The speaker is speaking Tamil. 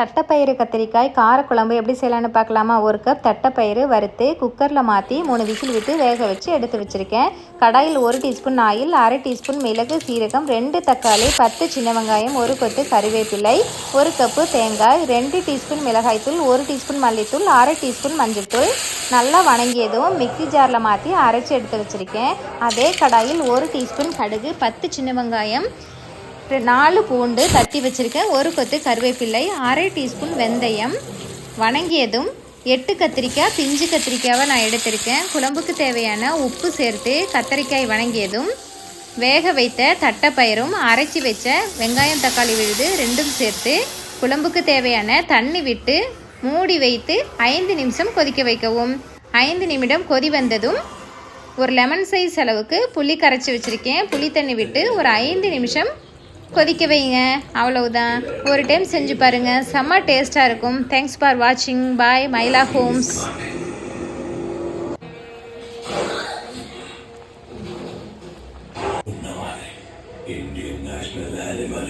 தட்டைப்பயிறு கத்திரிக்காய் காரக்குழம்பு எப்படி செய்யலான்னு பார்க்கலாமா? ஒரு கப் தட்டைப்பயிறு வறுத்து குக்கரில் மாற்றி மூணு விசில் விட்டு வேக வச்சு எடுத்து வச்சுருக்கேன். கடாயில் ஒரு டீஸ்பூன் ஆயில் அரை டீஸ்பூன் மிளகு சீரகம் ரெண்டு தக்காளி பத்து சின்ன வெங்காயம் ஒரு கொத்து கறிவேப்பிலை ஒரு கப்பு தேங்காய் ரெண்டு டீஸ்பூன் மிளகாய்த்தூள் ஒரு டீஸ்பூன் மல்லித்தூள் அரை டீஸ்பூன் மஞ்சள்தூள் நல்லா வணங்கியதும் மிக்சி ஜாரில் மாற்றி அரைச்சி எடுத்து வச்சுருக்கேன். அதே கடாயில் ஒரு டீஸ்பூன் கடுகு பத்து சின்ன வெங்காயம் நாலு பூண்டு தட்டி வச்சுருக்கேன் ஒரு கொத்து கருவேப்பிள்ளை அரை டீஸ்பூன் வெந்தயம். வணங்கியதும் எட்டு கத்திரிக்காய் பிஞ்சு கத்திரிக்காவை நான் எடுத்திருக்கேன். குழம்புக்கு தேவையான உப்பு சேர்த்து கத்தரிக்காய் வணங்கியதும் வேக வைத்த தட்டைப்பயிரும் அரைச்சி வச்ச வெங்காயம் தக்காளி விழுது ரெண்டும் சேர்த்து குழம்புக்கு தேவையான தண்ணி விட்டு மூடி வைத்து ஐந்து நிமிஷம் கொதிக்க வைக்கவும். ஐந்து நிமிடம் கொதி வந்ததும் ஒரு லெமன் சைஸ் அளவுக்கு புளி கரைச்சி வச்சுருக்கேன். புளி தண்ணி விட்டு ஒரு ஐந்து நிமிஷம் கொதிக்க வைங்க. அவ்வளவுதான். ஒரு டைம் செஞ்சு பாருங்க. செம்ம டேஸ்ட்டாக இருக்கும். தேங்க்ஸ் ஃபார் வாட்சிங் bye Myla homes Indian national animal